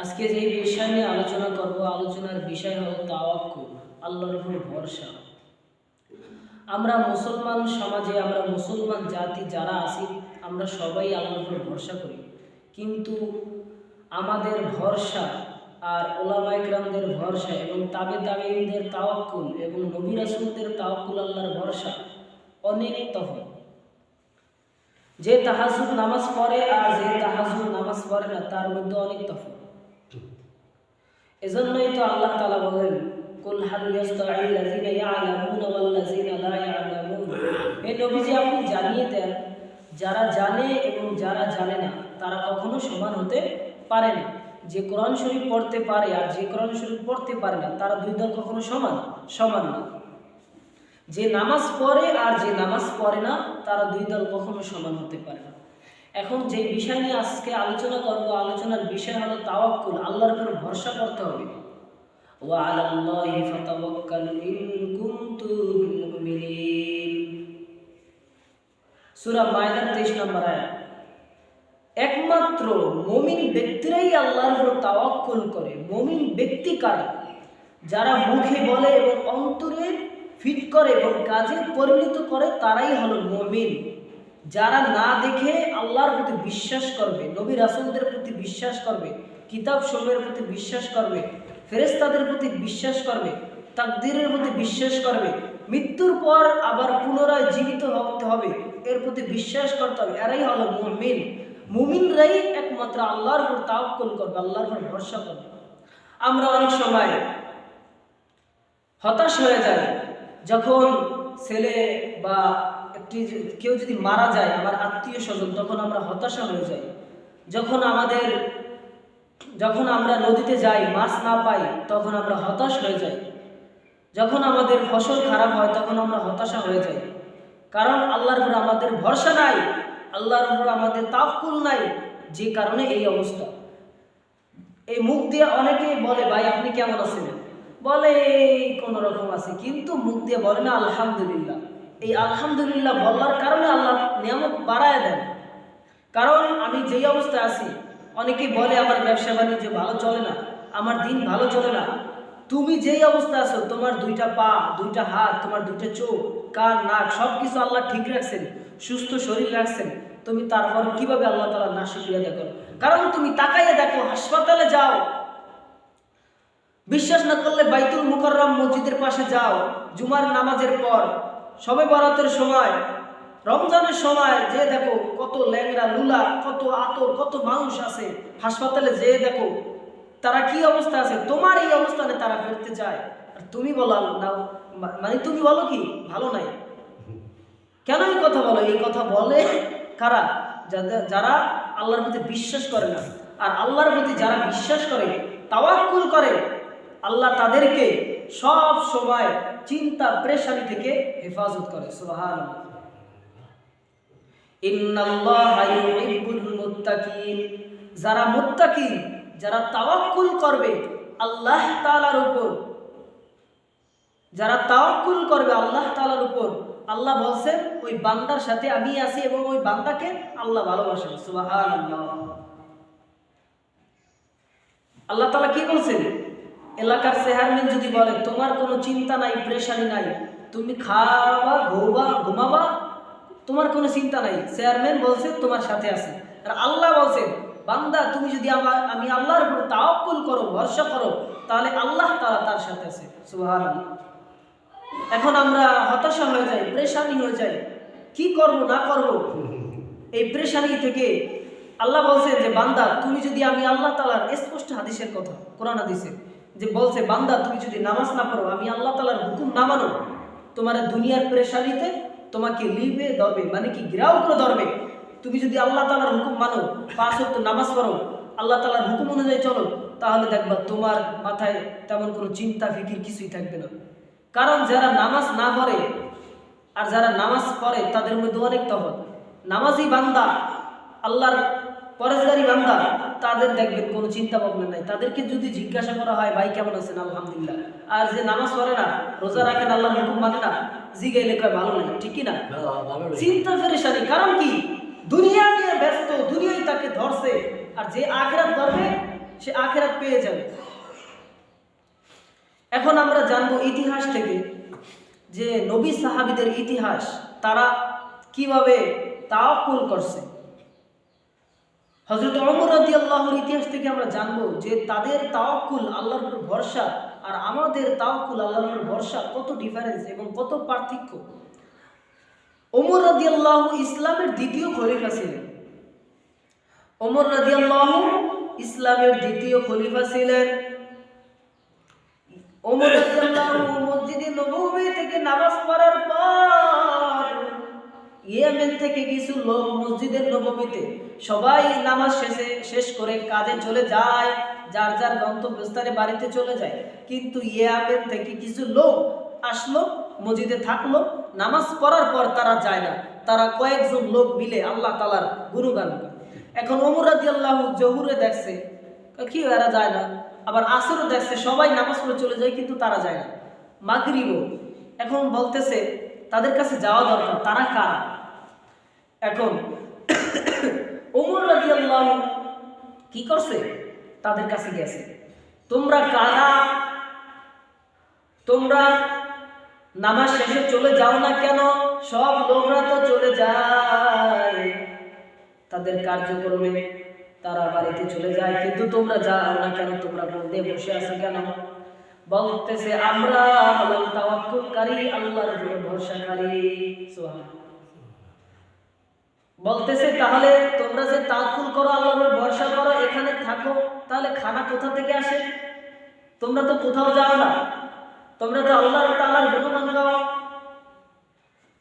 আজকে যে বিষয় নিয়ে আলোচনা করব, আলোচনার বিষয় হল তাওয়াক্কুল, আল্লাহর উপর ভরসা। আমরা মুসলমান সমাজে, আমরা মুসলমান জাতি যারা আছি, আমরা সবাই আল্লাহর উপর ভরসা করি। কিন্তু আমাদের ভরসা আর ওলামাইকরামদের ভরসা এবং তাবে তাবেইনদের তাওয়াক্কুল এবং নবী রাসূলদের তাওয়াক্কুল আল্লাহর ভরসা অনেক তফাৎ। যে তাহাজুদ নামাজ পড়ে আর যে তাহাজুদ নামাজ পড়ে না, তার মধ্যে অনেক তফাৎ। এজন্যই তো আল্লাহ তাআলা বলেন, কুল হাল নবীজি, আপনি জানিয়ে দেন, যারা জানে এবং যারা জানে না, তারা কখনো সমান হতে পারে না। যে কোরআন শরীফ পড়তে পারে আর যে কোরআন শরীফ পড়তে পারে না, তারা দুই দল কখনো সমান? সমান না। যে নামাজ পড়ে আর যে নামাজ পড়ে না, তারা দুই দল কখনো সমান হতে পারে না। এখন যে বিষয় নিয়ে আজকে আলোচনা করব, আলোচনার বিষয় হলো তাওয়াক্কুল, আল্লাহর উপর ভরসা করতে হবে। ওয়া আলাল্লাহি ফাতাওয়াক্কালু ইন কুনতুম মুমিনিন সূরা মায়দার 23 নম্বর আয়াত। একমাত্র মুমিন ব্যক্তিরাই আল্লাহর উপর তাওয়াক্কুল করে। মুমিন ব্যক্তি কারা? যারা মুখে বলে এবং অন্তরে ফিট করে এবং কাজে পরিণত করে, তারাই হলো মুমিন। যারা না দেখে আল্লাহর প্রতি বিশ্বাস করবে, নবী রাসুলদের প্রতি বিশ্বাস করবে, কিতাব সমূহের প্রতি বিশ্বাস করবে, ফেরেশতাদের প্রতি বিশ্বাস করবে, তাকদিরের প্রতি বিশ্বাস করবে, মৃত্যুর পর আবার পুনরায় জীবিত হতে হবে, এর প্রতি বিশ্বাস করতে হবে। এরাই হলো মুমিন। মুমিনরাই একমাত্র আল্লাহর উপর তাওয়াক্কুল করবে, আল্লাহর উপর ভরসা করবে। আমরা অনেক সময় হতাশ হয়ে যায় যখন ছেলে বা কেউ যদি মারা যায়, আমার আত্মীয় স্বজন তখন আমরা হতাশা হয়ে যাই। যখন আমাদের, যখন আমরা নদীতে যাই, মাছ না পাই, তখন আমরা হতাশ হয়ে যাই। যখন আমাদের ফসল খারাপ হয়, তখন আমরা হতাশা হয়ে যাই। কারণ আল্লাহর উপর আমাদের ভরসা নাই, আল্লাহর উপর আমাদের তাকুল নাই, যে কারণে এই অবস্থা। এই মুখ দিয়ে অনেকেই বলে, ভাই, আপনি কেমন আছেন? বলে কোন রকম আছে। কিন্তু মুখ দিয়ে বলে না, আলহামদুলিল্লাহ। এই আলহামদুলিল্লাহ বলার কারণে আল্লাহ নিয়ামত বাড়ায় দেন। কারণ আমি যেই অবস্থায় আছি, অনেকেই বলে আমার ব্যবসা বাণিজ্য ভালো চলে না, আমার দিন ভালো চলে না। তুমি যেই অবস্থায় আছো, তোমার দুইটা পা, দুইটা হাত, তোমার দুইটা চোখ, কান, নাক সব কিছু আল্লাহ ঠিক রাখছেন, সুস্থ শরীর রাখছেন। তুমি তারপর কীভাবে আল্লাহ তালা না শুক্রিয়া দেখো কারণ তুমি তাকাইয়ে দেখো, হাসপাতালে যাও। বিশ্বাস না করলে বাইতুল মুকাররম মসজিদের পাশে যাও, জুমার নামাজের পর। সবে বরাতের সময়, রমজানের সময় যে দেখো কত ল্যাংরা লুলা, কত আতর, কত মানুষ আছে হাসপাতালে যে দেখো, তারা কি অবস্থা আছে? তোমার এই অবস্থানে তারা ফিরতে চায়। আর তুমি বলো না মানে তুমি বলো কি? ভালো নাই। কেন এই কথা বলো? এই কথা বলে কারা? যারা আল্লাহর প্রতি বিশ্বাস করে না। আর আল্লাহর প্রতি যারা বিশ্বাস করে, তাওয়াক্কুল করে, আল্লাহ তাদেরকে সব সময় চিন্তা, প্রেশারি থেকে হেফাজত করে সুবহান যারা মুত্তাকি যারা তাওয়াক্কুল করবে, আল্লাহ তাআলার উপর। যারা তাওয়াক্কুল করবে আল্লাহ তাআলার উপর। আল্লাহ বলছেন, ওই বান্দার সাথে আমি আছি এবং ওই বান্দাকে আল্লাহ ভালোবাসেন। সুবহানাল্লাহ। আল্লাহ তালা কি বলছেন? এলাকার চেয়ারম্যান যদি বলে, তোমার কোনো চিন্তা নাই, প্রেশানি নাই, তুমি খাওয়া ঘুমবা ঘুমাবা? তোমার কোনো চিন্তা নাই। চেয়ারম্যান বলছে, তোমার সাথে আছে। আর আল্লাহ বলছেন বান্দা, তুমি যদি আমার, আমি আল্লাহর উপর তাওয়াক্কুল করো, ভরসা করো, তাহলে আল্লাহ তাআলা তার সাথে আছে। সুবহানাল্লাহ। এখন আমরা হতাশা হয়ে যাই, প্রেশানি হয়ে যাই। কি করব, না করব? এই প্রেশানি থেকে আল্লাহ বলছে যে, বান্দা, তুমি যদি আমি আল্লাহ তালার স্পষ্ট হাদিসের কথা, কোরআন হাদিসে যে বলছে, বান্দা, তুমি যদি নামাজ না পড়ো, আমি আল্লাহ তালার হুকুম না মানো, তোমার দুনিয়ার প্রেশারিতে তোমাকে লিবে ধরবে মানে কি গ্রাউ করে ধরবে। তুমি যদি আল্লাহ তালার হুকুম মানো, পাঁচ ওয়াক্ত নামাজ পড়ো, আল্লাহ তালার হুকুম অনুযায়ী চলো, তাহলে দেখবা তোমার মাথায় তেমন কোনো চিন্তা, ফিকির কিছুই থাকবে না। কারণ যারা নামাজ না পড়ে আর যারা নামাজ পড়ে, তাদের মধ্যে অনেক তফাৎ। নামাজি বান্দা আল্লাহর পরেশগারি বান্দা তাদের দেখবেন কোনো চিন্তা ভাবনা নাই। তাদেরকে যদি জিজ্ঞাসা করা হয় ভাই কেমন আছেন? আলহামদুলিল্লাহ। আর যে নামাজ পড়ে না রোজা রাখেন আল্লাহর হুকুম মানে না জিগাইলে কয় ভালো লাগে ঠিক কি না। চিন্তা ফেরেশানি কারণ কি? দুনিয়া নিয়ে ব্যস্ত দুনিয়াই তাকে ধরছে। আর যে আখেরাত ধরবে সে আখেরাত পেয়ে যাবে। এখন আমরা জানব ইতিহাস থেকে যে নবী সাহাবিদের ইতিহাস তারা কীভাবে তাওয়াক্কুল করছে। হজরত অমর রাদি আল্লাহর ইতিহাস থেকে আমরা জানব যে তাদের তাওয়াক্কুল আল্লাহর উপর ভরসা আর আমাদের তাওয়াক্কুল আল্লাহর উপর ভরসা কত ডিফারেন্স এবং কত পার্থক্য। ওমর রাদি আল্লাহ ইসলামের দ্বিতীয় খলিফা ছিলেন। ওমর রাদি আল্লাহ ইসলামের দ্বিতীয় খলিফা ছিলেন। ওমর রাদিয়াল্লাহু মসজিদে নববী থেকে নামাজ পড়ার পর ইয়েমেন থেকে কিছু লোক মসজিদের নবমীতে সবাই নামাজ শেষে শেষ করে কাজে চলে যায়, যার যার গন্তব্যস্থানে বাড়িতে চলে যায়। কিন্তু ইয়েমেন থেকে কিছু লোক আসলো, মসজিদে থাকল, নামাজ পড়ার পর তারা যায় না। তারা কয়েকজন লোক মিলে আল্লাহ তালার গুরুগান গায়। এখন ওমর আল্লাহ জহুরে দেখছে, কি এরা যায় না? আবার আসরও দেখছে, সবাই নামাজ পড়ে চলে যায়, কিন্তু তারা যায় না। মাগরিবও। এখন বলতেছে, তাদের কাছে যাওয়া দরকার, তারা কারা? এখন ওমর রাদিয়াল্লাহু কি করছে? তাদের কাছে গেছে। তোমরা কারা তোমরা নামাজ শেষে চলে যাও না কেন? সব লোকরা তো চলে যায়। তাদের কার্যক্রমে তারা বাড়িতে চলে যায়, কিন্তু তোমরা যাও না কেন? তোমরা বলতে বসে আছো কেন? বলতেছে, আমরা তাওয়াক্কুলকারী, আল্লাহর উপর ভরসাকারী। সুবহানাল্লাহ। বলতেছে, তাহলে তোমরা যে তাকুল করো, আল্লাহর ভরসা করো, এখানে থাকো, তাহলে খানা কোথা থেকে আসে? তোমরা তো কোথাও যাও না। তোমরা তো আল্লাহ তাআলার গুণগান গাও।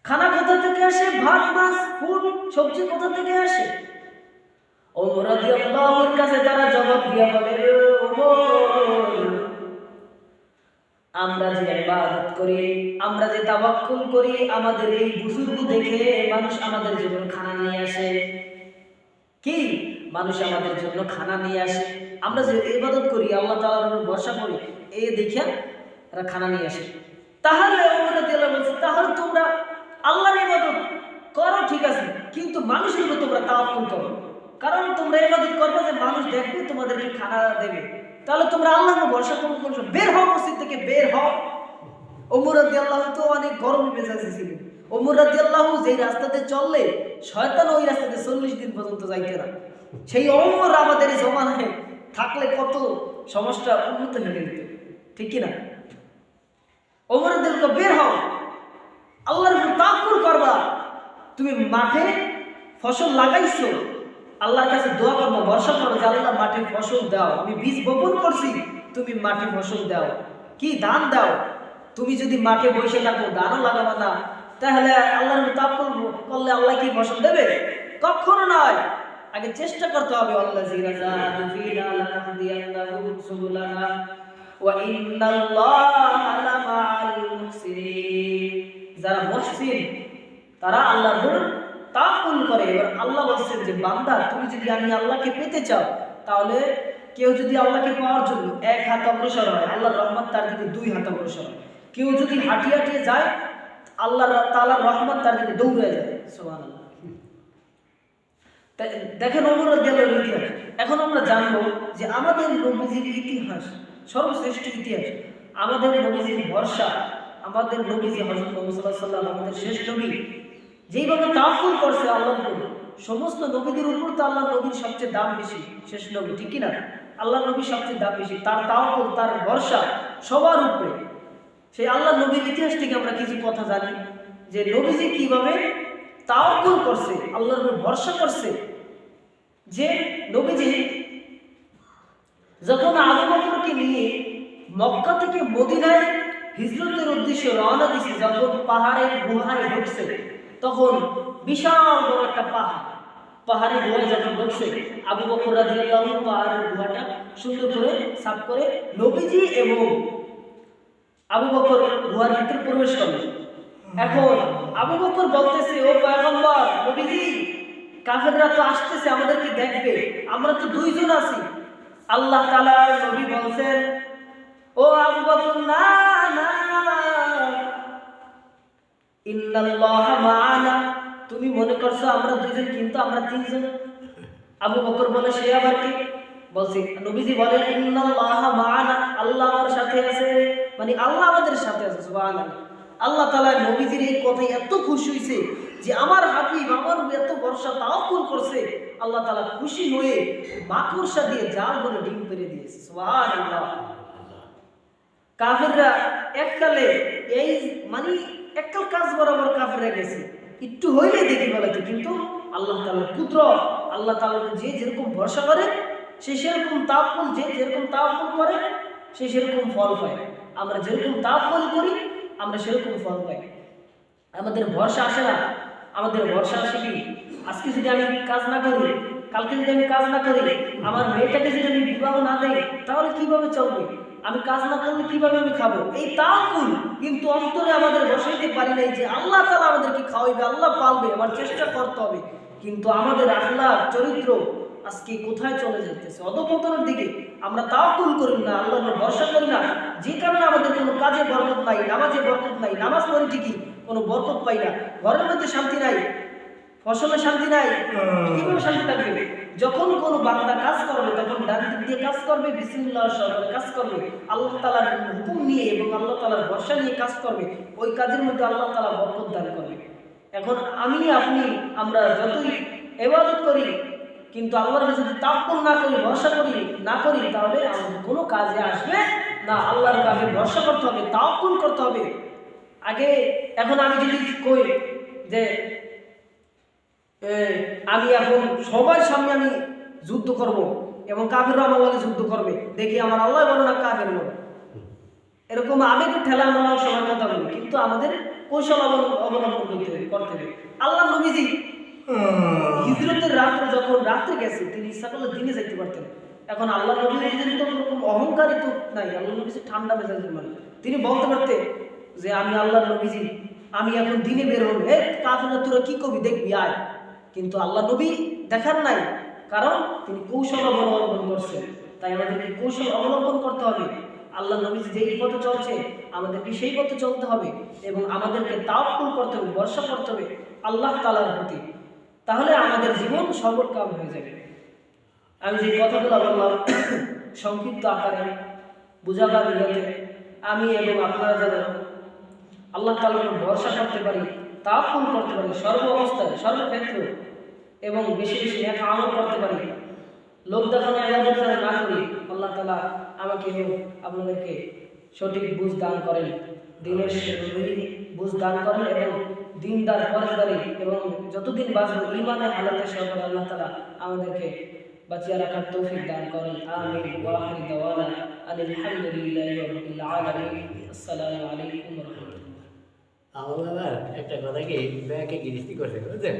খানা কোথা থেকে আসে? ভাত, মাছ, ফুল, সবজি কোথা থেকে আসে? ওমর কাছে তারা জবাব দিয়া বলে "রে ওমর আমরা যে ইবাদত করি, আমরা যে তাওয়াক্কুল করি, আমাদের এই বুজুর্গ দেখে মানুষ আমাদের জন্য খানা নিয়ে আসে। কি? মানুষ আমাদের জন্য খানা নিয়ে আসে। আমরা যে ইবাদত করি, আল্লাহ তাআলার ভরসা করি এই দেখিয়া তারা খানা নিয়ে আসে। তাহলে তাহলে তোমরা আল্লাহর ইবাদত করো, ঠিক আছে, কিন্তু মানুষের তোমরা তাওয়াক্কুল করো। কারণ তোমরা ইবাদত করবে যে মানুষ দেখবে তোমাদেরকে খানা দেবে। তাহলে তোমরা আল্লাহর ভরসা করো করছ। বের হও মসজিদ থেকে, বের হও। ওমর আল্লাহ তো অনেক গরম মেজাজে ছিলেন ওমর আল্লাহ যেই রাস্তাতে চললে, শয়তান ওই রাস্তাতে চল্লিশ দিন পর্যন্ত যাইতে না। সেই ওমর আমাদের এই জমানায় থাকলে কত সমস্যা উন্নত হয়ে যেত, ঠিক কি না? ওমর বের হও। আল্লাহর তাকুল করবা। তুমি মাঠে ফসল লাগাইছো আল্লাহর কাছে দোয়া করব, ভরসা করো যে আল্লাহ মাঠে ফসল দাও। আমি বীজ বপন করছি, তুমি মাঠে ফসল দাও। কি ধান দাও? তুমি যদি মাঠে বসে থাকো, ধানও লাগাবা না। তাহলে আল্লাহর করব, করলে আল্লাহ কি ফসল দেবে? কখনো নয়। আগে চেষ্টা করতে হবে আল্লাহ যারা মুহসিন, তারা আল্লাহর তাকুল করে। এবার আল্লাহ বলছেন যে, বান্দা, তুমি যদি আমি আল্লাহকে পেতে চাও, তাহলে কেউ যদি আল্লাহকে পাওয়ার জন্য এক হাত অগ্রসর হয়, আল্লাহর রহমত তার দিকে দুই হাত অগ্রসর হয়। কেউ যদি হাঁটিয়ে হাঁটিয়ে যায় আল্লাহ তাআলার রহমত তার দিকে দৌড়ে যায়। তাই দেখেন অমর ইতিহাস। এখন আমরা জানব যে আমাদের নবীজির ইতিহাস, সর্বশ্রেষ্ঠ ইতিহাস, আমাদের নবীজির ভরসা, আমাদের নবীজি হযরত মুহাম্মদ ওয়াসাল্লাম, আমাদের শেষ নবী যেইভাবে তাকুল করছে আল্লাহ সমস্ত নবীদের উপর তো আল্লাহ নবীর সবচেয়ে দাম বেশি, শেষ নবী, ঠিক কি না আল্লাহ নবীর সবচেয়ে দাম বেশি, তার তাওকুল তার ভরসা সবার উপরে। সেই আল্লাহ নবীর ইতিহাস থেকে আমরা কিছু কথা জানি, যে নবীজি কীভাবে তাওকুল করছে, আল্লাহর উপর ভরসা করছে, যে নবীজি যখন বকরকে নিয়ে মক্কা থেকে মদিনায় হিজরতের উদ্দেশ্যে রওনা দিছে যখন পাহাড়ের গুহায় ঢুকছে তখন বিশাল বড় একটা পাহাড়। পাহাড়ের গুহায় যখন ঢুকছে আবু বকর রাদিয়াল্লাহু পাহাড়ের গুহাটা সুন্দর করে সাফ করে নবীজি এবং আবু বকর গুহার ভিতরে প্রবেশ করলেন এখন আবু বকর বলতেছে, ও পয়গম্বর, নবীজি, কাফেররা তো আসতেছে, আমাদেরকে দেখবে। আমরা তো দুইজন আছি। আল্লাহ তাআলা নবী বলছেন, ও আবু বকর, না তুমি মনে করছ আমরা দুইজন, কিন্তু আমরা তিনজন? আবু বকর বলে, সে আবার কি? বলছি, নবীজি বলেন, ইন্নাল্লাহা মাআনা। আল্লাহ আমার সাথে আছে। মানে আল্লাহ আমাদের সাথে আছে, সুবহানাল্লাহ। আল্লাহ তাআলা নবীজির এই কথায় এত খুশি হইছে যে আমার হাবিব, আমার এত ভরসা তাওকুল করছে। আল্লাহ তাআলা খুশি হয়ে মাকড়সা দিয়ে জাল বলে ডিম পেরে দিয়েছে, সুবহানাল্লাহ। কাফেররা এককালে এই মানে এককাল কাজ বরাবর কাফেররা গেছে। একটু হইলে দেখি বলাইতো কিন্তু আল্লাহ তাআলার পুত্র আল্লাহ তাআলার যে যেরকম ভরসা করে, সে সেরকম তাপল যে যেরকম তাপল করে, সে সেরকম ফল পায়। আমরা যেরকম তাপল করি, আমরা সেরকম ফল পাই। আমাদের ভরসা আসে না। আমাদের ভরসা আসে কি? আজকে যদি আমি কাজ না করি, কালকে যদি আমি কাজ না করি, আমার মেয়েটাকে যদি আমি বিবাহ না দেই, তাহলে কীভাবে চলবে? আমি কাজ না করলে কীভাবে আমি খাব? এই তাকুল কিন্তু অন্তরে আমাদের বসাইতে পারি নাই যে আল্লাহ তালা আমাদেরকে খাওয়াইবে আল্লাহ পালবে আমার চেষ্টা করতে হবে। কিন্তু আমাদের আল্লাহ চরিত্র আজকে কোথায় চলে যেতেছে অধপতনের দিকে আমরা তাওকুল করি না আল্লাহর ভরসা করি না। যে কারণে আমাদের কোনো কাজে বরকত নাই নামাজে বরকত নাই নামাজ পড়ি ঠিকই কোনো বরকত পাই না। ঘরের মধ্যে শান্তি নাই ফসলে শান্তি নাই কীভাবে শান্তি থাকবে? যখন কোনো বান্দা কাজ করবে, তখন ডান দিক দিয়ে কাজ করবে, বিসমিল্লাহ সহকারে কাজ করবে, আল্লাহ তালার হুকুম নিয়ে এবং আল্লাহ তালার ভরসা নিয়ে কাজ করবে, ওই কাজের মধ্যে আল্লাহ তালা বরকত দান করবে। এখন আমি, আপনি, আমরা যতই এবাদত করি, কিন্তু আল্লাহর যদি তাপ্পল না করি, ভরসা করি, না করি, তাহলে আমাদের কোনো কাজে আসবে না। আল্লাহর কাছে ভরসা করতে হবে তাপ্পল করতে হবে। আগে, এখন আমি যদি কই যে আমি এখন সবার সামনে আমি যুদ্ধ করব এবং কাফেরও আমার লগে যুদ্ধ করবে। দেখি আমার আল্লাহ বলো না কাফের বলো এরকম আবেগের ঠেলা আমরা সবার কথা বলি কিন্তু আমাদের কৌশল অবলম্বন করতে হবে করতে হবে। আল্লাহ নবীজি হিজরতের রাত্রে যখন রাত্রে গেছে তিনি ইচ্ছা করলে দিনে যাইতে পারতেন। এখন আল্লাহ নবীজির তো ওরকম অহংকারই তো নাই। আল্লাহ নবীজি ঠান্ডা মেজাজের মানে তিনি বলতে পারতে যে আমি আল্লাহ নবীজি আমি এখন দিনে বের হব। হে কাফেরা তোরা কি কবি দেখবি? আয়। কিন্তু আল্লাহ নবী দেখার নাই। কারণ তিনি কৌশল অবলম্বন করছেন। তাই আমাদেরকে কৌশল অবলম্বন করতে হবে। আল্লাহ নবী যেই পথে চলছে, আমাদেরকে সেই পথে চলতে হবে এবং আমাদেরকে তাওকুল করতে হবে বর্ষা করতে হবে আল্লাহ তালার প্রতি। তাহলে আমাদের জীবন সবল কাম হয়ে যাবে। আমি যে কথাগুলো বললাম, সংক্ষিপ্ত আকারে, বুঝাবার আমি এবং আপনারা যেন আল্লাহ তালার ভরসা করতে পারি তাকুল করতে পারি, সর্ব অবস্থায় সর্বক্ষেত্রে এবং বেশি বেশি নেক আমল করতে পারি। লোক দেখানো যেন না করি, আল্লাহ তালা আমাকে আপনাদেরকে সঠিক বুঝ দান করেন। দিনের বুঝ দান করেন এবং দিনদার ফরজদারি এবং যতদিন বাঁচবো ইমানের হালাতে সহকারে আল্লাহ তালা আমাদেরকে বাঁচিয়ে রাখার তৌফিক দান করেন। আমিন। ওয়া আখির দাওয়ানা আলহামদুলিল্লাহি আসসালামু আলাইকুম রাহমাতুল্লাহ। আমার বাবার একটা কথা কি ব্যাংকে গিরিস্তি করছে বুঝছেন?